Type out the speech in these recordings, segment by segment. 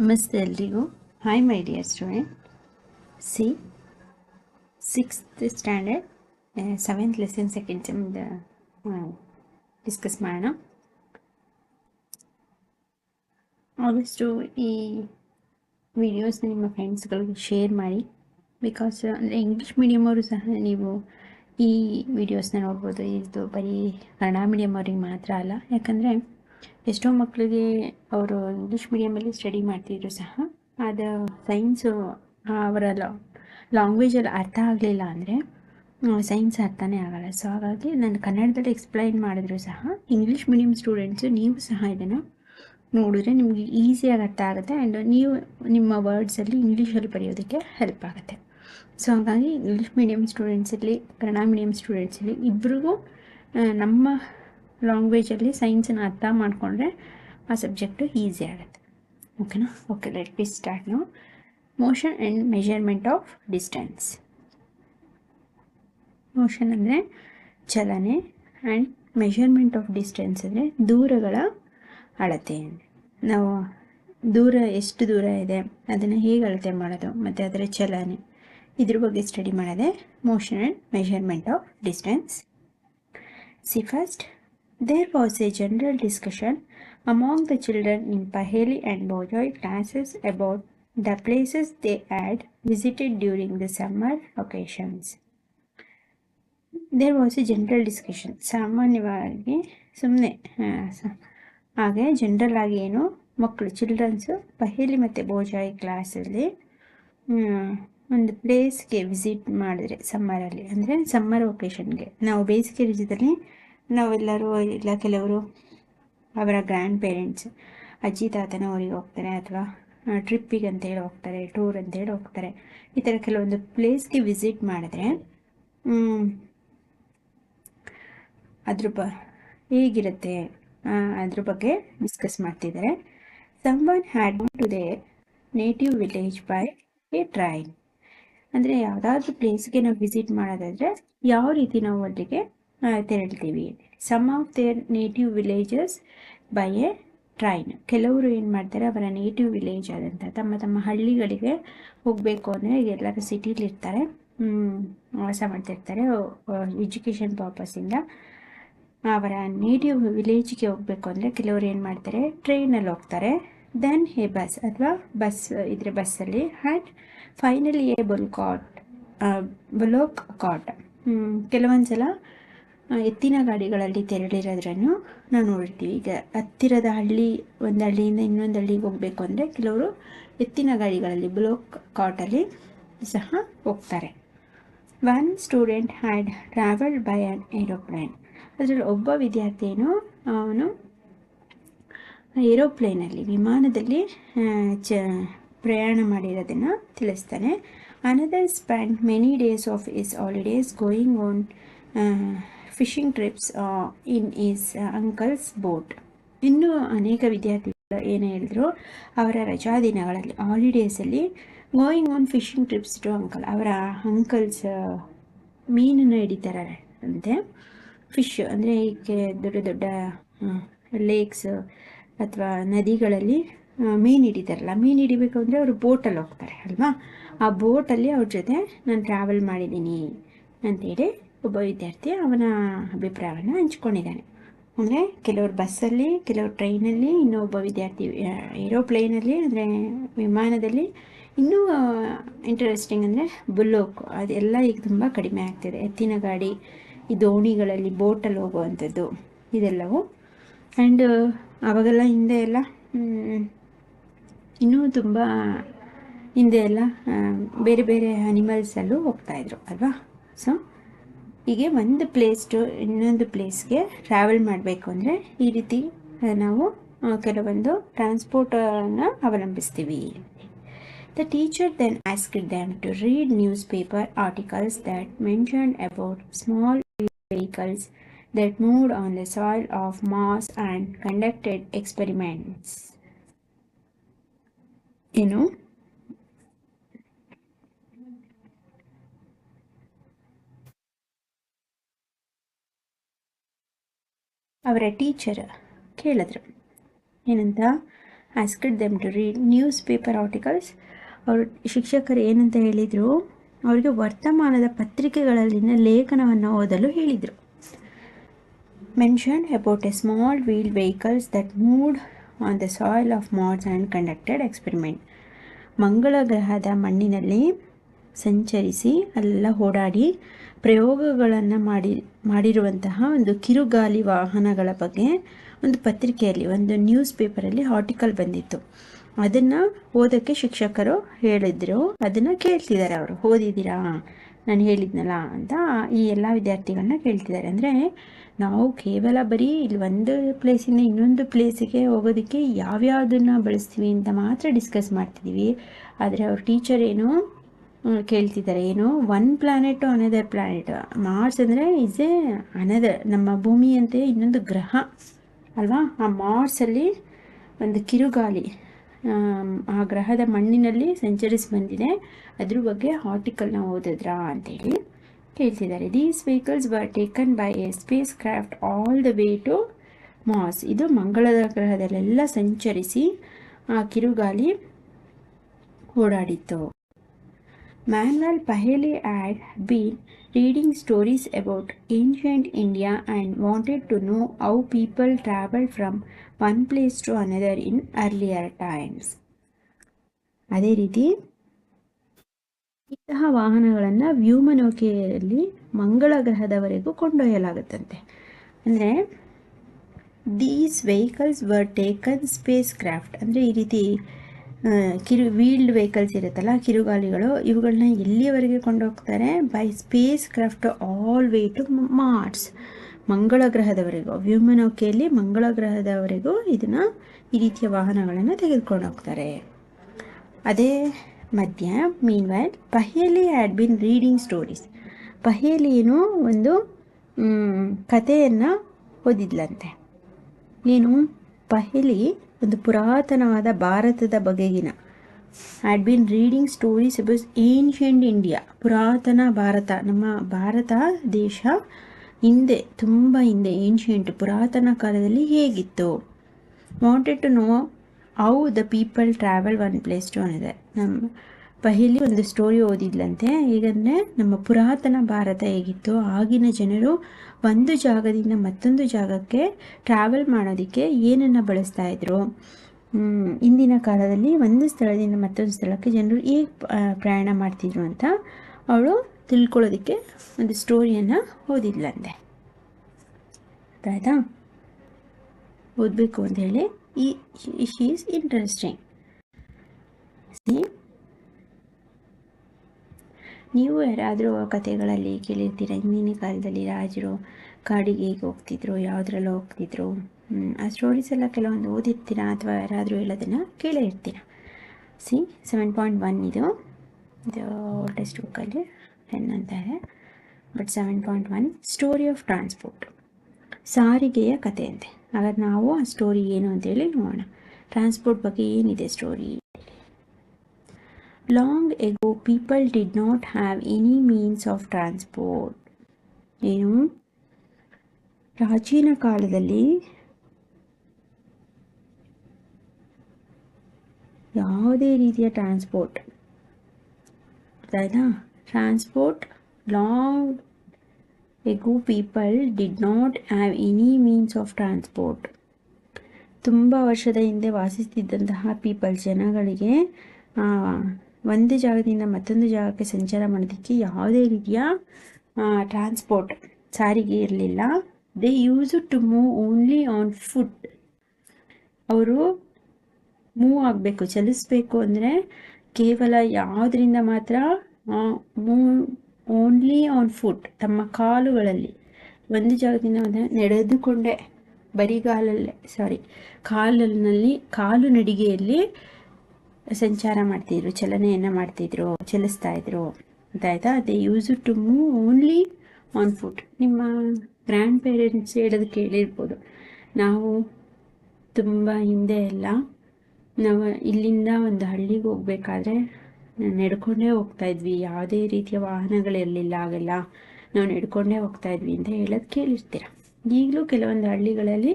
ನಮಸ್ತೆ ಎಲ್ರಿಗೂ. Hi my dear students. Sixth standard seventh lesson second sem discuss ಮಾಡೋಣ. ಆದಷ್ಟು ಈ ವಿಡಿಯೋಸ್ನ ನಿಮ್ಮ ಫ್ರೆಂಡ್ಸ್ಗಳಿಗೆ ಶೇರ್ ಮಾಡಿ. ಬಿಕಾಸ್ ಅಂದರೆ ಇಂಗ್ಲೀಷ್ ಮೀಡಿಯಮವರು ಸಹ ನೀವು ಈ ವಿಡಿಯೋಸ್ನ ನೋಡ್ಬೋದು. ಇದು ಬರೀ ಕನ್ನಡ ಮೀಡಿಯಮ್ ಅವ್ರಿಗೆ ಮಾತ್ರ ಅಲ್ಲ. ಯಾಕಂದರೆ ಎಷ್ಟೋ ಮಕ್ಕಳಿಗೆ ಅವರು ಇಂಗ್ಲೀಷ್ ಮೀಡಿಯಮಲ್ಲಿ ಸ್ಟಡಿ ಮಾಡ್ತಿದ್ರು ಸಹ ಅದು ಸೈನ್ಸು ಅವರ ಲ್ಯಾಂಗ್ವೇಜಲ್ಲಿ ಅರ್ಥ ಆಗಲಿಲ್ಲ ಅಂದರೆ ಸೈನ್ಸ್ ಅರ್ಥನೇ ಆಗಲ್ಲ. ಸೊ ಹಾಗಾಗಿ ನಾನು ಕನ್ನಡದಲ್ಲಿ ಎಕ್ಸ್ಪ್ಲೈನ್ ಮಾಡಿದ್ರು ಸಹ ಇಂಗ್ಲೀಷ್ ಮೀಡಿಯಮ್ ಸ್ಟೂಡೆಂಟ್ಸು ನೀವು ಸಹ ಇದನ್ನು ನೋಡಿದ್ರೆ ನಿಮಗೆ ಈಸಿಯಾಗಿ ಅರ್ಥ ಆಗುತ್ತೆ ಆ್ಯಂಡ್ ನೀವು ನಿಮ್ಮ ವರ್ಡ್ಸಲ್ಲಿ ಇಂಗ್ಲೀಷಲ್ಲಿ ಬರೆಯೋದಕ್ಕೆ ಹೆಲ್ಪ್ ಆಗುತ್ತೆ. ಸೊ ಹಾಗಾಗಿ ಇಂಗ್ಲೀಷ್ ಮೀಡಿಯಮ್ ಸ್ಟೂಡೆಂಟ್ಸಲ್ಲಿ ಕನ್ನಡ ಮೀಡಿಯಮ್ ಸ್ಟೂಡೆಂಟ್ಸಲ್ಲಿ ಇಬ್ಬರಿಗೂ ನಮ್ಮ ಲ್ಯಾಂಗ್ವೇಜಲ್ಲಿ ಸೈನ್ಸನ್ನು ಅರ್ಥ ಮಾಡಿಕೊಂಡ್ರೆ ಆ ಸಬ್ಜೆಕ್ಟು ಈಸಿ ಆಗುತ್ತೆ. ಓಕೆನಾ okay let be start now motion and measurement of distance motion ಅಂದರೆ ಚಲನೆ ಆ್ಯಂಡ್ ಮೆಷರ್ಮೆಂಟ್ ಆಫ್ ಡಿಸ್ಟೆನ್ಸ್ ಅಂದರೆ ದೂರಗಳ ಅಳತೆ. ನಾವು ದೂರ, ಎಷ್ಟು ದೂರ ಇದೆ, ಅದನ್ನು ಹೇಗೆ ಅಳತೆ ಮಾಡೋದು, ಮತ್ತು ಅದರ ಚಲನೆ. ಇದ್ರ ಬಗ್ಗೆ ಸ್ಟಡಿ ಮಾಡೋದೇ. Motion and measurement of distance see first there was a general discussion among the children in Paheli and Boojho classes about the places they had visited during the summer vacations there was a general discussion ಸಾಮಾನ್ಯವಾಗಿ ಸುಮ್ಮನೆ ಹಾಗೆ general ಆಗಿ ಏನು ಮಕ್ಕಳು childrens ಪಹೇಲಿ ಮತ್ತು ಬೋಜಾಯಿ ಕ್ಲಾಸಲ್ಲಿ ಒಂದು ಪ್ಲೇಸ್ಗೆ ವಿಸಿಟ್ ಮಾಡಿದ್ರೆ ಸಮ್ಮರಲ್ಲಿ ಅಂದರೆ ಸಮ್ಮರ್ ಒಕೇಶನ್ಗೆ ನಾವು ಬೇಸಿಗೆ ರಜದಲ್ಲಿ ನಾವೆಲ್ಲರೂ ಇಲ್ಲ ಕೆಲವರು ಅವರ ಗ್ರ್ಯಾಂಡ್ ಪೇರೆಂಟ್ಸ್ ಅಜ್ಜಿ ತಾತನ ಊರಿಗೆ ಹೋಗ್ತಾರೆ ಅಥವಾ ಟ್ರಿಪ್ಪಿಗೆ ಅಂತೇಳಿ ಹೋಗ್ತಾರೆ ಟೂರ್ ಅಂತೇಳಿ ಹೋಗ್ತಾರೆ. ಈ ಥರ ಕೆಲವೊಂದು ಪ್ಲೇಸ್ಗೆ ವಿಸಿಟ್ ಮಾಡಿದ್ರೆ ಅದ್ರ ಬ, ಹೇಗಿರುತ್ತೆ ಅದ್ರ ಬಗ್ಗೆ ಡಿಸ್ಕಸ್ ಮಾಡ್ತಿದ್ದಾರೆ. Someone had to their native village by a train ಅಂದರೆ ಯಾವುದಾದ್ರೂ ಪ್ಲೇಸ್ಗೆ ನಾವು ವಿಸಿಟ್ ಮಾಡೋದಾದರೆ, ಯಾವ ರೀತಿ ನಾವು ಅಲ್ಲಿಗೆ ತೆರಳ್ತೀವಿ some of their native villages by a train ಕೆಲವರು ಏನು ಮಾಡ್ತಾರೆ, ಅವರ ನೇಟಿವ್ ವಿಲೇಜ್ ಆದಂಥ ತಮ್ಮ ತಮ್ಮ ಹಳ್ಳಿಗಳಿಗೆ ಹೋಗಬೇಕು ಅಂದರೆ ಎಲ್ಲರೂ ಸಿಟಿಲಿರ್ತಾರೆ ವಾಸ ಮಾಡ್ತಿರ್ತಾರೆ ಎಜುಕೇಷನ್ ಪರ್ಪಸ್ಸಿಂದ ಅವರ ನೇಟಿವ್ ವಿಲೇಜ್ಗೆ ಹೋಗಬೇಕು ಅಂದರೆ ಕೆಲವರು ಏನು ಮಾಡ್ತಾರೆ ಟ್ರೈನಲ್ಲಿ ಹೋಗ್ತಾರೆ. ದೆನ್ ಎ ಬಸ್ ಅಥವಾ ಬಸ್ ಇದ್ರೆ ಬಸ್ಸಲ್ಲಿ and finally a bull cart bullock cart ಕೆಲವೊಂದು ಸಲ ಎತ್ತಿನ ಗಾಡಿಗಳಲ್ಲಿ ತೆರಳಿರೋದ್ರನ್ನು ನಾವು ನೋಡ್ತೀವಿ ಈಗ ಹತ್ತಿರದ ಹಳ್ಳಿ, ಒಂದು ಹಳ್ಳಿಯಿಂದ ಇನ್ನೊಂದು ಹಳ್ಳಿಗೆ ಹೋಗಬೇಕು ಅಂದರೆ ಕೆಲವರು ಎತ್ತಿನ ಗಾಡಿಗಳಲ್ಲಿ ಬ್ಲೋಕ್ ಕಾಟಲ್ಲಿ ಸಹ ಹೋಗ್ತಾರೆ. One student had travelled by an aeroplane ಅದರಲ್ಲಿ ಒಬ್ಬ ವಿದ್ಯಾರ್ಥಿಯನ್ನು ಅವನು ಏರೋಪ್ಲೇನಲ್ಲಿ ವಿಮಾನದಲ್ಲಿ ಚ, ಪ್ರಯಾಣ ಮಾಡಿರೋದನ್ನು ತಿಳಿಸ್ತಾನೆ. Another spent many days of his holidays going on fishing trips in his uncle's boat ಇನ್ನೂ ಅನೇಕ ವಿದ್ಯಾರ್ಥಿಗಳು ಏನು ಹೇಳಿದ್ರು, ಅವರ ರಜಾ ದಿನಗಳಲ್ಲಿ ಹಾಲಿಡೇಸಲ್ಲಿ going on fishing trips to uncle ಅವರ ಅಂಕಲ್ಸ್ ಮೀನನ್ನು ಹಿಡಿತಾರೆ ಅಂತೆ ಫಿಶ್ ಅಂದರೆ ಈಗ ದೊಡ್ಡ ದೊಡ್ಡ ಲೇಕ್ಸ್ ಅಥವಾ ನದಿಗಳಲ್ಲಿ ಮೀನು ಹಿಡಿತಾರಲ್ಲ, ಮೀನು ಹಿಡಿಬೇಕು ಅಂದರೆ ಅವರು ಬೋಟಲ್ಲಿ ಹೋಗ್ತಾರೆ, ಅಲ್ವಾ? ಆ ಬೋಟಲ್ಲಿ ಅವ್ರ ಜೊತೆ, ನಾನು ಟ್ರಾವೆಲ್ ಮಾಡಿದ್ದೀನಿ ಅಂತೇಳಿ ಒಬ್ಬ ವಿದ್ಯಾರ್ಥಿ ಅವನ ಅಭಿಪ್ರಾಯವನ್ನು ಹಂಚ್ಕೊಂಡಿದ್ದಾನೆ ಅಂದರೆ ಕೆಲವರು ಬಸ್ಸಲ್ಲಿ ಕೆಲವರು ಟ್ರೈನಲ್ಲಿ ಇನ್ನೊಬ್ಬ ವಿದ್ಯಾರ್ಥಿ ಏರೋಪ್ಲೇನಲ್ಲಿ ಅಂದರೆ ವಿಮಾನದಲ್ಲಿ ಇನ್ನೂ ಇಂಟ್ರೆಸ್ಟಿಂಗ್ ಅಂದರೆ ಬುಲ್ಲೋಕ್ ಅದೆಲ್ಲ ಈಗ ತುಂಬ ಕಡಿಮೆ ಆಗ್ತಿದೆ ಎತ್ತಿನ ಗಾಡಿ ಈ ದೋಣಿಗಳಲ್ಲಿ ಬೋಟಲ್ಲಿ ಹೋಗುವಂಥದ್ದು ಇದೆಲ್ಲವೂ ಆ್ಯಂಡ್ ಅವಾಗೆಲ್ಲ ಹಿಂದೆ ಎಲ್ಲ ಇನ್ನೂ ತುಂಬ ಹಿಂದೆ ಎಲ್ಲ ಬೇರೆ ಬೇರೆ ಅನಿಮಲ್ಸಲ್ಲೂ ಹೋಗ್ತಾಯಿದ್ರು ಅಲ್ವಾ ಸೊ ಹೀಗೆ ಒಂದು ಪ್ಲೇಸ್ ಟು ಇನ್ನೊಂದು ಪ್ಲೇಸ್ಗೆ ಟ್ರಾವೆಲ್ ಮಾಡಬೇಕು ಅಂದರೆ ಈ ರೀತಿ ನಾವು ಕೆಲವೊಂದು ಟ್ರಾನ್ಸ್ಪೋರ್ಟನ್ನು ಅವಲಂಬಿಸ್ತೀವಿ the teacher then asked them to read newspaper articles that mention about small vehicles that moved on the soil of Mars and conducted experiments. ಏನು ಅವರ ಟೀಚರ್ ಕೇಳಿದ್ರು. ಏನಂತ asked them to read newspaper articles ಅವರು ಶಿಕ್ಷಕರು ಏನಂತ ಹೇಳಿದರು, ಅವರಿಗೆ ವರ್ತಮಾನದ ಪತ್ರಿಕೆಗಳಲ್ಲಿನ ಲೇಖನವನ್ನು ಓದಲು ಹೇಳಿದರು. Mention about a small wheeled vehicles that moved on the soil of Mars and conducted experiment ಮಂಗಳ ಗ್ರಹದ ಮಣ್ಣಿನಲ್ಲಿ ಸಂಚರಿಸಿ ಅಲ್ಲೆಲ್ಲ ಓಡಾಡಿ ಪ್ರಯೋಗಗಳನ್ನು ಮಾಡಿ, ಮಾಡಿರುವಂತಹ ಒಂದು ಕಿರುಗಾಲಿ ವಾಹನಗಳ ಬಗ್ಗೆ ಒಂದು ಪತ್ರಿಕೆಯಲ್ಲಿ, ಒಂದು ನ್ಯೂಸ್ ಪೇಪರಲ್ಲಿ ಆರ್ಟಿಕಲ್ ಬಂದಿತ್ತು. ಅದನ್ನು ಓದೋಕ್ಕೆ ಶಿಕ್ಷಕರು ಹೇಳಿದರು. ಅದನ್ನು ಕೇಳ್ತಿದ್ದಾರೆ ಅವರು. ಓದಿದ್ದೀರಾ? ನಾನು ಹೇಳಿದ್ನಲ್ಲ ಅಂತ ಈ ಎಲ್ಲ ವಿದ್ಯಾರ್ಥಿಗಳನ್ನ ಕೇಳ್ತಿದ್ದಾರೆ. ಅಂದರೆ ನಾವು ಕೇವಲ ಬರೀ ಇಲ್ಲಿ ಒಂದು ಪ್ಲೇಸಿಂದ ಇನ್ನೊಂದು ಪ್ಲೇಸಿಗೆ ಹೋಗೋದಕ್ಕೆ ಯಾವ್ಯಾವುದನ್ನು ಬಳಸ್ತೀವಿ ಅಂತ ಮಾತ್ರ ಡಿಸ್ಕಸ್ ಮಾಡ್ತಿದ್ದೀವಿ. ಆದರೆ ಅವ್ರ ಟೀಚರ್ ಏನು ಕೇಳ್ತಿದ್ದಾರೆ. ಏನು one planet another planet Mars ಅಂದರೆ ಇಸ್ ಎ ಅನದರ್ ನಮ್ಮ ಭೂಮಿಯಂತೆ ಇನ್ನೊಂದು ಗ್ರಹ, ಅಲ್ವಾ? ಆ ಮಾರ್ಸಲ್ಲಿ ಒಂದು ಕಿರುಗಾಲಿ ಆ ಗ್ರಹದ ಮಣ್ಣಿನಲ್ಲಿ ಸಂಚರಿಸಿ ಬಂದಿದೆ. ಅದ್ರ ಬಗ್ಗೆ ಆರ್ಟಿಕಲ್ನ ಓದಿದ್ರಾ ಅಂತೇಳಿ ಕೇಳ್ತಿದ್ದಾರೆ. These vehicles were taken by a spacecraft all the way to Mars ಇದು ಮಂಗಳದ ಗ್ರಹದಲ್ಲೆಲ್ಲ ಸಂಚರಿಸಿ ಆ ಕಿರುಗಾಲಿ ಓಡಾಡಿತ್ತು. Manuel Paheli had been reading stories about ancient India and wanted to know how people traveled from one place to another in earlier times. ಅದೇ ರೀತಿ ಇಂತಹ ವಾಹನಗಳನ್ನು ವ್ಯೂಮನೌಕೆಯಲ್ಲಿ ಮಂಗಳ ಗ್ರಹದವರೆಗೂ ಕೊಂಡೊಯ್ಯಲಾಗುತ್ತಂತೆ ಅಂದರೆ these vehicles were taken spacecraft ಅಂದರೆ ಈ ರೀತಿ ಕಿರು ವೀಲ್ಡ್ ವೆಹಿಕಲ್ಸ್ ಇರುತ್ತಲ್ಲ ಕಿರುಗಾಲಿಗಳು ಇವುಗಳನ್ನ ಎಲ್ಲಿಯವರೆಗೆ ಕೊಂಡೋಗ್ತಾರೆ? By spacecraft all way to Mars ಮಂಗಳ ಗ್ರಹದವರೆಗೂ ವ್ಯೋಮನೌಕೆಯಲ್ಲಿ ಮಂಗಳ ಗ್ರಹದವರೆಗೂ ಇದನ್ನು ಈ ರೀತಿಯ ವಾಹನಗಳನ್ನು ತೆಗೆದುಕೊಂಡು ಹೋಗ್ತಾರೆ ಅದೇ ಮಧ್ಯ meanwhile Paheli had been reading stories Paheli ಏನು ಒಂದು ಕಥೆಯನ್ನು ಓದಿದ್ಲಂತೆ. ಏನು ಪಹೇಲಿ ಒಂದು ಪುರಾತನವಾದ ಭಾರತದ ಬಗೆಗಿನ. Had been reading stories about ancient India ಪುರಾತನ ಭಾರತ, ನಮ್ಮ ಭಾರತ ದೇಶ ಹಿಂದೆ, ತುಂಬ ಹಿಂದೆ ಏನ್ಷಿಯಂಟ್ ಪುರಾತನ ಕಾಲದಲ್ಲಿ ಹೇಗಿತ್ತು? Wanted to know how the people travel one place to another ನಮ್ಮ ಪಹಲಿ ಒಂದು ಸ್ಟೋರಿ ಓದಿದ್ಲಂತೆ. ಹೇಗಂದರೆ ನಮ್ಮ ಪುರಾತನ ಭಾರತ ಹೇಗಿತ್ತು ಆಗಿನ ಜನರು ಒಂದು ಜಾಗದಿಂದ ಮತ್ತೊಂದು ಜಾಗಕ್ಕೆ ಟ್ರಾವೆಲ್ ಮಾಡೋದಕ್ಕೆ ಏನನ್ನು ಬಳಸ್ತಾ ಇದ್ರು. ಇಂದಿನ ಕಾಲದಲ್ಲಿ ಒಂದು ಸ್ಥಳದಿಂದ ಮತ್ತೊಂದು ಸ್ಥಳಕ್ಕೆ ಜನರು ಹೇಗೆ ಪ್ರಯಾಣ ಮಾಡ್ತಿದ್ರು ಅಂತ ಅವಳು ತಿಳ್ಕೊಳ್ಳೋದಕ್ಕೆ ಒಂದು ಸ್ಟೋರಿಯನ್ನು ಓದಿದ್ಲಂತೆ. ಆಯಿತಾ? ಓದಬೇಕು ಅಂತ ಹೇಳಿ. ಈ ಶೀ ಈಸ್ ಇಂಟ್ರೆಸ್ಟಿಂಗ್ ನೀವು ಯಾರಾದರೂ ಕಥೆಗಳಲ್ಲಿ ಕೇಳಿರ್ತೀರ? ಹಿಂದಿನ ಕಾಲದಲ್ಲಿ ರಾಜರು ಕಾಡಿಗೆ ಹೇಗೆ ಹೋಗ್ತಿದ್ರು? ಯಾವುದ್ರಲ್ಲಿ ಹೋಗ್ತಿದ್ರು? ಆ ಸ್ಟೋರೀಸ್ ಎಲ್ಲ ಕೆಲವೊಂದು ಓದಿರ್ತೀರಾ? ಅಥವಾ ಯಾರಾದರೂ ಹೇಳೋದನ್ನು ಕೇಳೇ ಸಿ ಸೆವೆನ್ ಪಾಯಿಂಟ್ ಒನ್ ಇದು. ಇದು ಟೆಕ್ಸ್ಟ್ ಬುಕ್ಕಲ್ಲಿ ಟೆನ್ ಅಂತ ಇದೆ but seven point one story of transport ಸಾರಿಗೆಯ ಕಥೆ ಅಂತೆ ಹಾಗಾದ್ರೆ ನಾವು ಆ ಸ್ಟೋರಿ ಏನು ಅಂತೇಳಿ ನೋಡೋಣ. ಟ್ರಾನ್ಸ್ಪೋರ್ಟ್ ಬಗ್ಗೆ ಏನಿದೆ story long ago people did not have any means of transport ಏನು? ಪ್ರಾಚೀನ ಕಾಲದಲ್ಲಿ ಯಾವುದೇ ರೀತಿಯ ಟ್ರಾನ್ಸ್ಪೋರ್ಟ್ ಆಯ್ತಾ transport long ago people did not have any means of transport ತುಂಬ ವರ್ಷದ ಹಿಂದೆ ವಾಸಿಸ್ತಿದ್ದಂತಹ ಪೀಪಲ್ ಜನಗಳಿಗೆ ಒಂದು ಜಾಗದಿಂದ ಮತ್ತೊಂದು ಜಾಗಕ್ಕೆ ಸಂಚಾರ ಮಾಡೋದಕ್ಕೆ ಯಾವುದೇ ರೀತಿಯ ಟ್ರಾನ್ಸ್ಪೋರ್ಟ್ ಸಾರಿಗೆ ಇರಲಿಲ್ಲ. They use to move only on foot ಅವರು ಮೂವ್ ಆಗಬೇಕು, ಚಲಿಸಬೇಕು ಅಂದರೆ ಕೇವಲ ಯಾವುದರಿಂದ ಮಾತ್ರ ಮೂವ್ ಓನ್ಲಿ ಆನ್ ಫುಟ್ ತಮ್ಮ ಕಾಲುಗಳಲ್ಲಿ. ಒಂದು ಜಾಗದಿಂದ ಅಂದರೆ ನಡೆದುಕೊಂಡೆ, ಬರಿಗಾಲಲ್ಲೇ ಸಾರಿ ಕಾಲಿನಲ್ಲಿ ಕಾಲು ನಡಿಗೆಯಲ್ಲಿ ಸಂಚಾರ ಮಾಡ್ತಿದ್ರು, ಚಲನೆಯನ್ನು ಮಾಡ್ತಿದ್ರು, ಚಲಿಸ್ತಾ ಇದ್ರು. ಅಂತ ಆಯ್ತಾ they use to move only on foot ನಿಮ್ಮ ಗ್ರ್ಯಾಂಡ್ ಪೇರೆಂಟ್ಸ್ ಹೇಳೋದು ಕೇಳಿರ್ಬೋದು. ನಾವು ತುಂಬ ಹಿಂದೆ ಎಲ್ಲ, ನಾವು ಇಲ್ಲಿಂದ ಒಂದು ಹಳ್ಳಿಗೆ ಹೋಗ್ಬೇಕಾದ್ರೆ ನಡ್ಕೊಂಡೇ ಹೋಗ್ತಾ ಇದ್ವಿ. ಯಾವುದೇ ರೀತಿಯ ವಾಹನಗಳಿರಲಿಲ್ಲ ಆಗೆಲ್ಲ ನಾವು ನಡ್ಕೊಂಡೇ ಹೋಗ್ತಾ ಇದ್ವಿ ಅಂತ ಹೇಳೋದು ಕೇಳಿರ್ತೀರ. ಈಗಲೂ ಕೆಲವೊಂದು ಹಳ್ಳಿಗಳಲ್ಲಿ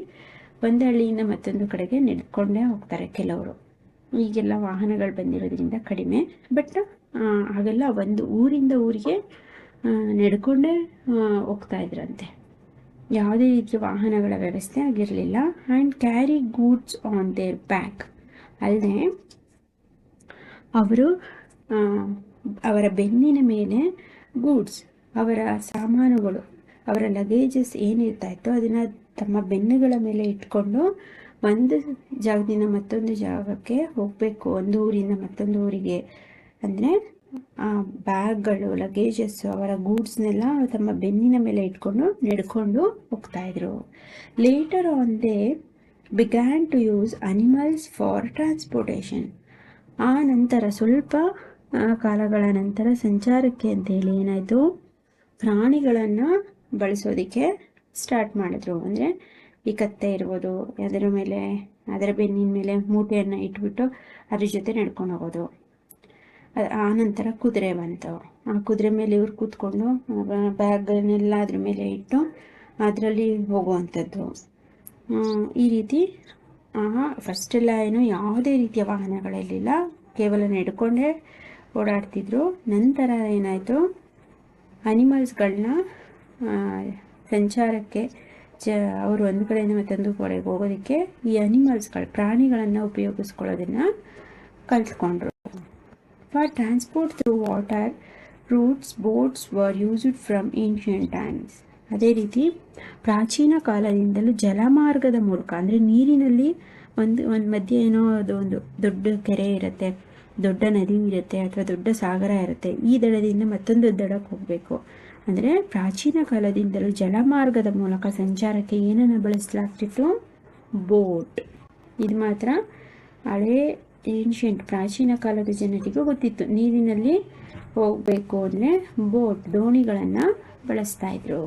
ಒಂದು ಹಳ್ಳಿಯಿಂದ ಮತ್ತೊಂದು ಕಡೆಗೆ ನಡ್ಕೊಂಡೇ ಹೋಗ್ತಾರೆ ಕೆಲವರು. ಈಗೆಲ್ಲ ವಾಹನಗಳು ಬಂದಿರೋದ್ರಿಂದ ಕಡಿಮೆ. ಬಟ್ ಆಗೆಲ್ಲ ಒಂದು ಊರಿಂದ ಊರಿಗೆ ನಡ್ಕೊಂಡೇ ಹೋಗ್ತಾ ಇದ್ರಂತೆ. ಯಾವುದೇ ರೀತಿಯ ವಾಹನಗಳ ವ್ಯವಸ್ಥೆ ಆಗಿರಲಿಲ್ಲ. And carry goods on their back ಅಲ್ಲದೆ, ಅವರು ಅವರ ಬೆನ್ನಿನ ಮೇಲೆ ಗೂಡ್ಸ್ ಅವರ ಸಾಮಾನುಗಳು, ಅವರ ಲಗೇಜಸ್ ಏನಿರ್ತಾ ಇತ್ತು ಅದನ್ನು ತಮ್ಮ ಬೆನ್ನುಗಳ ಮೇಲೆ ಇಟ್ಕೊಂಡು ಒಂದು ಜಾಗದಿಂದ ಮತ್ತೊಂದು ಜಾಗಕ್ಕೆ ಹೋಗಬೇಕು, ಒಂದು ಊರಿಂದ ಮತ್ತೊಂದು ಊರಿಗೆ. ಅಂದರೆ ಆ ಬ್ಯಾಗ್ಗಳು ಲಗೇಜಸ್ಸು ಅವರ ಗೂಡ್ಸ್ನೆಲ್ಲ ತಮ್ಮ ಬೆನ್ನಿನ ಮೇಲೆ ಇಟ್ಕೊಂಡು ನಡ್ಕೊಂಡು ಹೋಗ್ತಾಯಿದ್ರು later on they began to use animals for transportation ಆ ನಂತರ ಸ್ವಲ್ಪ ಕಾಲಗಳ ನಂತರ ಸಂಚಾರಕ್ಕೆ ಅಂತೇಳಿ ಏನಾಯಿತು? ಪ್ರಾಣಿಗಳನ್ನು ಬಳಸೋದಕ್ಕೆ ಸ್ಟಾರ್ಟ್ ಮಾಡಿದ್ರು. ಅಂದರೆ ಈ ಕತ್ತೆ ಇರ್ಬೋದು, ಅದರ ಮೇಲೆ, ಅದರ ಬೆನ್ನಿನ ಮೇಲೆ ಮೂಟೆಯನ್ನು ಇಟ್ಬಿಟ್ಟು ಅದ್ರ ಜೊತೆ ನಡ್ಕೊಂಡು ಹೋಗೋದು ಆ ನಂತರ ಕುದುರೆ ಬಂತು. ಆ ಕುದುರೆ ಮೇಲೆ ಇವ್ರು ಕೂತ್ಕೊಂಡು ಬ್ಯಾಗ್ಗಳನ್ನೆಲ್ಲ ಅದ್ರ ಮೇಲೆ ಇಟ್ಟು ಅದರಲ್ಲಿ ಹೋಗುವಂಥದ್ದು. ಈ ರೀತಿ ಫಸ್ಟೆಲ್ಲ ಏನು ಯಾವುದೇ ರೀತಿಯ ವಾಹನಗಳಿರಲಿಲ್ಲ. ಕೇವಲ ನಡ್ಕೊಂಡೇ ಓಡಾಡ್ತಿದ್ರು. ನಂತರ ಏನಾಯಿತು? ಅನಿಮಲ್ಸ್ಗಳನ್ನ ಸಂಚಾರಕ್ಕೆ ಜ ಅವರು ಒಂದು ಕಡೆಯಿಂದ ಮತ್ತೊಂದು ಕಡೆಗೆ ಹೋಗೋದಕ್ಕೆ ಈ ಅನಿಮಲ್ಸ್ಗಳು ಪ್ರಾಣಿಗಳನ್ನು ಉಪಯೋಗಿಸ್ಕೊಳ್ಳೋದನ್ನು ಕಲ್ತ್ಕೊಂಡ್ರು. For transport through water routes boats were used from ancient times ಅದೇ ರೀತಿ ಪ್ರಾಚೀನ ಕಾಲದಿಂದಲೂ ಜಲಮಾರ್ಗದ ಮೂಲಕ, ಅಂದರೆ ನೀರಿನಲ್ಲಿ ಒಂದು ಒಂದು ಮಧ್ಯೆ ಏನೋ ಅದು ಒಂದು ದೊಡ್ಡ ಕೆರೆ ಇರುತ್ತೆ, ದೊಡ್ಡ ನದಿ ಇರುತ್ತೆ, ಅಥವಾ ದೊಡ್ಡ ಸಾಗರ ಇರುತ್ತೆ, ಈ ದಡದಿಂದ ಮತ್ತೊಂದು ದಡಕ್ಕೆ ಹೋಗಬೇಕು. ಅಂದರೆ ಪ್ರಾಚೀನ ಕಾಲದಿಂದಲೂ ಜಲಮಾರ್ಗದ ಮೂಲಕ ಸಂಚಾರಕ್ಕೆ ಏನನ್ನು ಬಳಸಲಾಗ್ತಿತ್ತು? ಬೋಟ್. ಇದು ಮಾತ್ರ ಹಳೇ ಏನ್ಷಿಯಂಟ್ ಪ್ರಾಚೀನ ಕಾಲದ ಜನರಿಗೆ ಗೊತ್ತಿತ್ತು. ನೀರಿನಲ್ಲಿ ಹೋಗಬೇಕು ಅಂದರೆ ಬೋಟ್, ದೋಣಿಗಳನ್ನು ಬಳಸ್ತಾ ಇದ್ರು.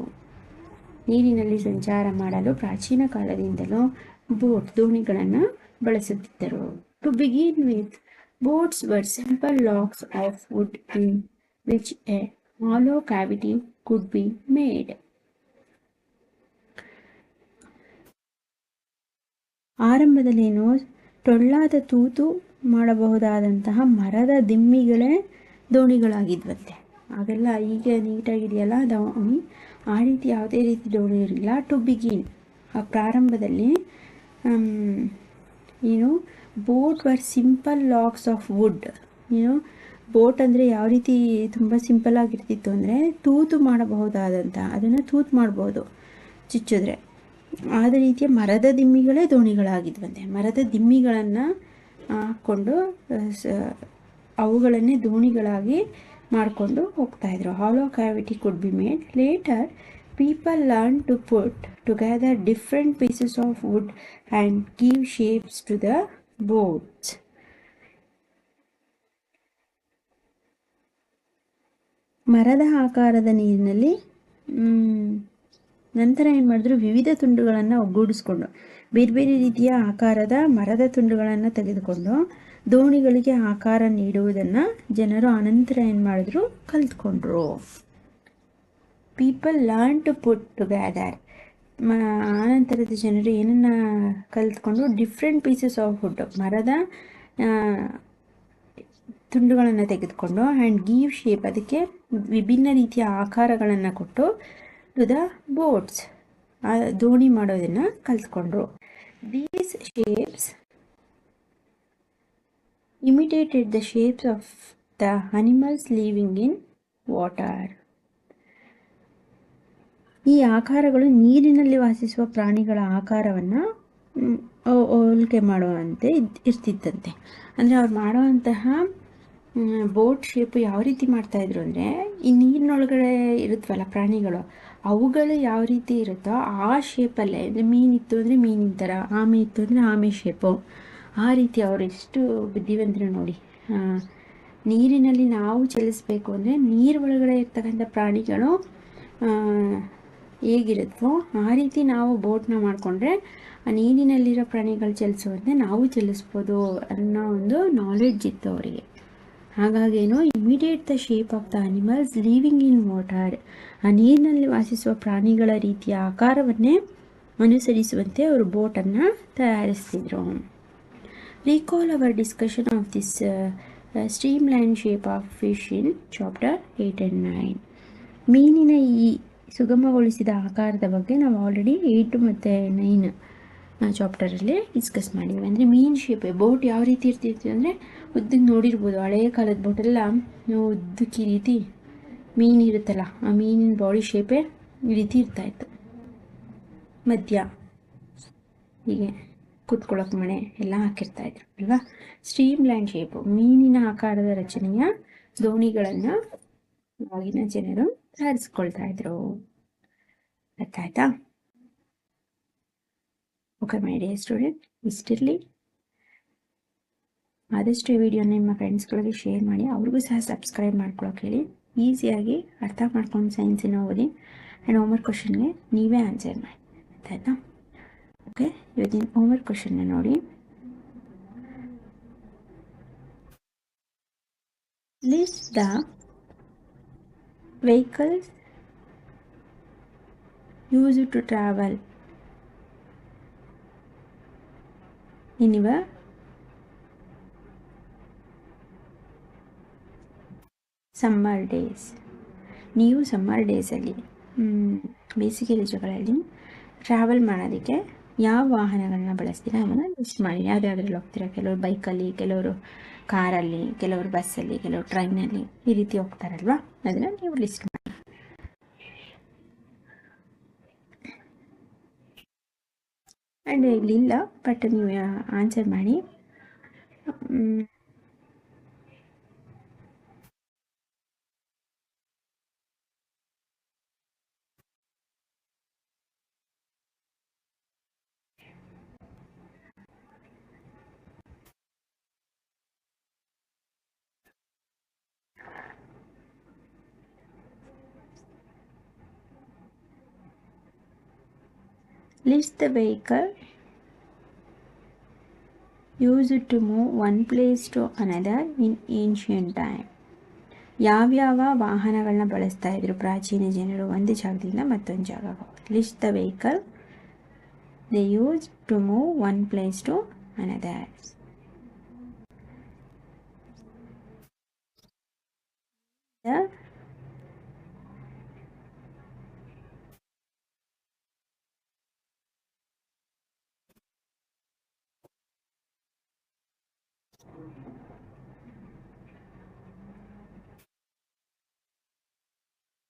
ನೀರಿನಲ್ಲಿ ಸಂಚಾರ ಮಾಡಲು ಪ್ರಾಚೀನ ಕಾಲದಿಂದಲೂ ಬೋಟ್, ದೋಣಿಗಳನ್ನು ಬಳಸುತ್ತಿದ್ದರು. To begin with boats were simple logs of wood in which a hollow cavity could be made. ಆರಂಭದಲ್ಲೇನು ಟೊಳ್ಳಾದ ತೂತು ಮಾಡಬಹುದಾದಂತಹ ಮರದ ದಿಮ್ಮಿಗಳೇ ದೋಣಿಗಳಾಗಿದ್ವಂತೆ. ಆಗೆಲ್ಲ ಈಗ ನೀಟಾಗಿದೆಯಲ್ಲ? ದೋಣಿ ಆ ರೀತಿ ಯಾವುದೇ ರೀತಿ ದೋಣಿ ಇರಲಿಲ್ಲ. ಟು ಬಿಗಿನ್ ಆ ಪ್ರಾರಂಭದಲ್ಲಿ ಏನು boat were simple logs of wood ಏನು ಬೋಟ್ ಅಂದರೆ ಯಾವ ರೀತಿ ತುಂಬ ಸಿಂಪಲ್ ಆಗಿರ್ತಿತ್ತು ಅಂದರೆ ತೂತು ಮಾಡಬಹುದಾದಂಥ ಅದನ್ನು ತೂತು ಮಾಡ್ಬೋದು ಚುಚ್ಚಿದ್ರೆ. ಆದ ರೀತಿಯ ಮರದ ದಿಮ್ಮಿಗಳೇ ದೋಣಿಗಳಾಗಿದ್ವಂತೆ. ಮರದ ದಿಮ್ಮಿಗಳನ್ನು ಹಾಕ್ಕೊಂಡು ಅವುಗಳನ್ನೇ ದೋಣಿಗಳಾಗಿ ಮಾಡಿಕೊಂಡು ಹೋಗ್ತಾಯಿದ್ರು hollow cavity could be made later people learn to put together different pieces of wood and give shapes to the boats ಮರದ ಆಕಾರದ ನೀರಿನಲ್ಲಿ ನಂತರ ಏನು ಮಾಡಿದ್ರು, ವಿವಿಧ ತುಂಡುಗಳನ್ನು ಒಗ್ಗೂಡಿಸ್ಕೊಂಡು, ಬೇರೆ ಬೇರೆ ರೀತಿಯ ಆಕಾರದ ಮರದ ತುಂಡುಗಳನ್ನು ತೆಗೆದುಕೊಂಡು, ದೋಣಿಗಳಿಗೆ ಆಕಾರ ನೀಡುವುದನ್ನು ಜನರು ಅನಂತರ ಏನು ಮಾಡಿದ್ರು, ಕಲ್ತ್ಕೊಂಡ್ರು. People learn to put together ಮ, ಆನಂತರದ ಜನರು ಏನನ್ನು ಕಲ್ತ್ಕೊಂಡು ಡಿಫ್ರೆಂಟ್ ಪೀಸಸ್ ಆಫ್ ವುಡ್ ಮರದ ತುಂಡುಗಳನ್ನು ತೆಗೆದುಕೊಂಡು ಆ್ಯಂಡ್ ಗೀವ್ ಶೇಪ್ ಅದಕ್ಕೆ ವಿಭಿನ್ನ ರೀತಿಯ ಆಕಾರಗಳನ್ನು ಕೊಟ್ಟು ಟು ದ ಬೋಟ್ಸ್ ದೋಣಿ ಮಾಡೋದನ್ನು ಕಲ್ತ್ಕೊಂಡ್ರು. These shapes imitated the shapes of the animals living in water ಈ ಆಕಾರಗಳು ನೀರಿನಲ್ಲಿ ವಾಸಿಸುವ ಪ್ರಾಣಿಗಳ ಆಕಾರವನ್ನು ಹೋಲಿಕೆ ಮಾಡುವಂತೆ ಇರ್ತಿತ್ತಂತೆ. ಅಂದರೆ ಅವ್ರು ಮಾಡುವಂತಹ ಬೋಟ್ ಶೇಪ್ ಯಾವ ರೀತಿ ಮಾಡ್ತಾಯಿದ್ರು ಅಂದರೆ, ಈ ನೀರಿನೊಳಗಡೆ ಇರುತ್ತವಲ್ಲ ಪ್ರಾಣಿಗಳು, ಅವುಗಳು ಯಾವ ರೀತಿ ಇರುತ್ತೋ ಆ ಶೇಪಲ್ಲೇ ಅಂದರೆ ಮೀನಿತ್ತು ಅಂದರೆ ಮೀನಿನ ಥರ ಆಮೆ ಇತ್ತು ಅಂದರೆ ಆಮೆ ಶೇಪು ಆ ರೀತಿ ಅವರು ಎಷ್ಟು ಬುದ್ಧಿವಂತರು ನೋಡಿ. ನೀರಿನಲ್ಲಿ ನಾವು ಚಲಿಸಬೇಕು ಅಂದರೆ ನೀರು ಒಳಗಡೆ ಇರ್ತಕ್ಕಂಥ ಪ್ರಾಣಿಗಳು ಹೇಗಿರುತ್ತೋ ಆ ರೀತಿ ನಾವು ಬೋಟ್ನ ಮಾಡಿಕೊಂಡ್ರೆ ಆ ನೀರಿನಲ್ಲಿರೋ ಪ್ರಾಣಿಗಳು ಚಲಿಸುವಂತೆ ನಾವು ಚಲಿಸ್ಬೋದು ಅನ್ನೋ ಒಂದು ನಾಲೆಡ್ಜ್ ಇತ್ತು ಅವರಿಗೆ. ಹಾಗಾಗೇನು imitate the shape of the animals living in water ಆ ನೀರಿನಲ್ಲಿ ವಾಸಿಸುವ ಪ್ರಾಣಿಗಳ ರೀತಿಯ ಆಕಾರವನ್ನೇ ಅನುಸರಿಸುವಂತೆ ಅವರು ಬೋಟನ್ನು ತಯಾರಿಸ್ತಿದ್ರು. Recall our discussion of this streamlined shape of fish in chapter eight and nine ಮೀನಿನ ಈ ಸುಗಮಗೊಳಿಸಿದ ಆಕಾರದ ಬಗ್ಗೆ ನಾವು ಆಲ್ರೆಡಿ ಏಯ್ಟು ಮತ್ತು ನೈನ್ ಚಾಪ್ಟರಲ್ಲಿ ಡಿಸ್ಕಸ್ ಮಾಡಿದ್ವಿ ಅಂದರೆ ಮೀನ್ ಶೇಪ್ ಬೋಟ್ ಯಾವ ರೀತಿ ಇರ್ತಿತ್ತು ಅಂದರೆ ಉದ್ದಕ್ಕೆ ನೋಡಿರ್ಬೋದು ಹಳೆಯ ಕಾಲದ ಬೋಟೆಲ್ಲ ಉದ್ದಕ್ಕೆ ಈ ರೀತಿ ಮೀನು ಇರುತ್ತಲ್ಲ, ಆ ಮೀನಿನ ಬಾಡಿ ಶೇಪೇ ಈ ರೀತಿ ಇರ್ತಾಯಿತ್ತು ಮಧ್ಯ. ಹೀಗೆ ಕೂತ್ಕೊಳ್ಳೋಕೆ ಮಣೆ ಎಲ್ಲ ಹಾಕಿರ್ತಾಯಿದ್ರು ಅಲ್ವಾ? ಸ್ಟ್ರೀಮ್ ಲ್ಯಾಂಡ್ ಶೇಪು ಮೀನಿನ ಆಕಾರದ ರಚನೆಯ ದೋಣಿಗಳನ್ನು ಆಗಿನ ಜನರು ತಯಾರಿಸ್ಕೊಳ್ತಾ ಇದ್ರು. ಆಯ್ತಾ ಓಕೆ ಮೈ ಡಿಯರ್ ಸ್ಟೂಡೆಂಟ್ ಇಷ್ಟಿರಲಿ ಆದಷ್ಟು ಈ ವಿಡಿಯೋನ ನಿಮ್ಮ ಫ್ರೆಂಡ್ಸ್ಗಳಿಗೆ ಶೇರ್ ಮಾಡಿ, ಅವ್ರಿಗೂ ಸಹ ಸಬ್ಸ್ಕ್ರೈಬ್ ಮಾಡ್ಕೊಳಕ್ಕೆ ಹೇಳಿ ಈಸಿಯಾಗಿ ಅರ್ಥ ಮಾಡ್ಕೊಂಡು ಸೈನ್ಸಿನ ಓದಿ ಆ್ಯಂಡ್ ಹೋಮ್ವರ್ಕ್ ಕ್ವಶನ್ಗೆ ನೀವೇ ಆನ್ಸರ್ ಮಾಡಿ. ಆಯಿತಾ ಓಕೆ ಇವತ್ತಿನ ಹೋಮ್ವರ್ಕ್ ಕ್ವಶನ್ನ ನೋಡಿ. List the vehicles use to travel in your summer days ನೀವು ಸಮ್ಮರ್ ಡೇಸಲ್ಲಿ ಬೇಸಿಗೆ ರಜೆಗಳಲ್ಲಿ ಟ್ರಾವೆಲ್ ಮಾಡೋದಕ್ಕೆ ಯಾವ ವಾಹನಗಳನ್ನ ಬಳಸ್ತೀರಾ? ಅದನ್ನು ಲಿಸ್ಟ್ ಮಾಡಿ. ಯಾವ್ದಾದ್ರಲ್ಲಿ ಹೋಗ್ತೀರಾ? ಕೆಲವರು ಬೈಕಲ್ಲಿ ಕೆಲವರು ಕಾರಲ್ಲಿ ಕೆಲವರು ಬಸ್ಸಲ್ಲಿ ಕೆಲವರು ಟ್ರೈನಲ್ಲಿ ಈ ರೀತಿ ಹೋಗ್ತಾರಲ್ವಾ? ಅದನ್ನು ನೀವು ಲಿಸ್ಟ್ ಮಾಡಿ. ಆ್ಯಂಡ್ ಇಲ್ಲಿಲ್ಲ ಬಟ್ ನೀವು ಆನ್ಸರ್ ಮಾಡಿ. List the vehicle. Used to move one place to another in ancient time. ಯಾವ್ಯಾವ ವಾಹನಗಳನ್ನ ಬಳಸ್ತಾ ಇದ್ರು? ಪ್ರಾಚೀನ ಜನರು ಒಂದು ಜಾಗದಿಂದ ಮತ್ತೊಂದು ಜಾಗ list the vehicle they use to move one place to another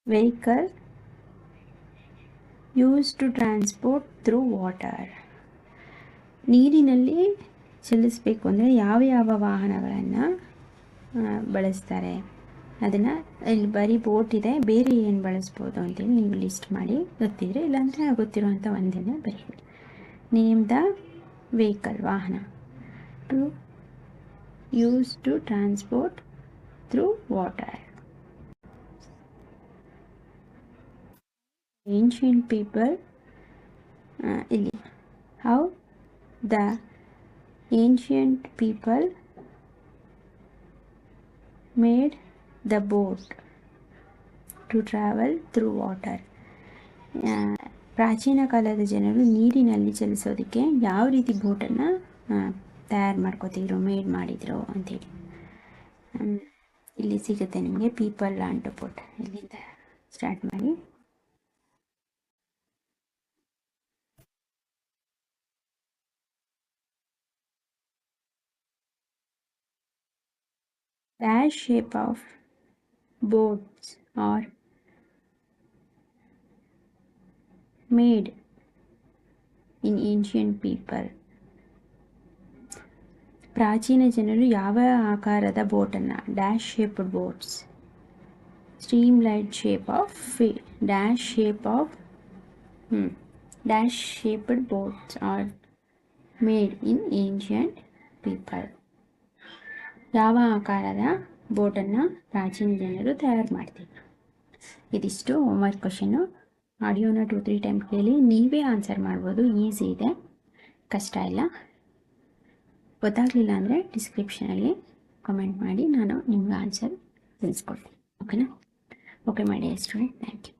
vehicle used to transport through water. ನೀರಿನಲ್ಲಿ ಚಲಿಸಬೇಕು ಅಂದರೆ ಯಾವ ಯಾವ ವಾಹನಗಳನ್ನು ಬಳಸ್ತಾರೆ. ಅದನ್ನು ಇಲ್ಲಿ ಬರೀ ಬೋಟ್ ಇದೆ, ಬೇರೆ ಏನು ಬಳಸ್ಬೋದು ಅಂತೇಳಿ ನೀವು ಲಿಸ್ಟ್ ಮಾಡಿ ಗೊತ್ತಿದ್ರೆ ಇಲ್ಲಾಂದರೆ ಗೊತ್ತಿರುವಂಥ ಒಂದೇ ಬರೀ ನೇಮ್ ದ ವೆಹಿಕಲ್ ವಾಹನ. To use to transport through water ancient people uh, how the ancient people made the boat to travel through water? ಪ್ರಾಚೀನ ಕಾಲದ ಜನರು ನೀರಿನಲ್ಲಿ ಚಲಿಸೋದಕ್ಕೆ ಯಾವ ರೀತಿ ಬೋಟನ್ನು ತಯಾರು ಮಾಡ್ಕೋತಿದ್ರು ಮೇಡ್ ಮಾಡಿದ್ರು ಅಂತೇಳಿ ಇಲ್ಲಿ ಸಿಗುತ್ತೆ ನಿಮಗೆ ಪೀಪಲ್ ಅಂಟು ಬೋಟ್. ಇಲ್ಲಿಂದ ಸ್ಟಾರ್ಟ್ ಮಾಡಿ. Dash shape of boats are made in ancient people. ಪ್ರಾಚೀನ ಜನರು ಯಾವ ಆಕಾರದ ಬೋಟನ್ನು dash shaped boats streamlined shape of phi dash shape of dash shaped boats are made in ancient people ಯಾವ ಆಕಾರದ ಬೋಟನ್ನು ಪ್ರಾಚೀನ ಜನರು ತಯಾರು ಮಾಡ್ತಿದ್ರು? ಇದಿಷ್ಟು ಹೋಮ್ವರ್ಕ್ ಕ್ವಶನು ಆಡಿಯೋನ ಟು ತ್ರೀ ಟೈಮ್ ಕೇಳಿ ನೀವೇ ಆನ್ಸರ್ ಮಾಡ್ಬೋದು. ಈಸಿ ಇದೆ. ಕಷ್ಟ ಇಲ್ಲ. ಗೊತ್ತಾಗಲಿಲ್ಲ ಅಂದರೆ ಡಿಸ್ಕ್ರಿಪ್ಷನಲ್ಲಿ ಕಮೆಂಟ್ ಮಾಡಿ ನಾನು ನಿಮ್ಗೆ ಆನ್ಸರ್ ತಿಳಿಸ್ಕೊಡ್ತೀನಿ. ಓಕೆನಾ ಓಕೆ ಮಾಡಿ ಸ್ಟೂಡೆಂಟ್ ಥ್ಯಾಂಕ್ ಯು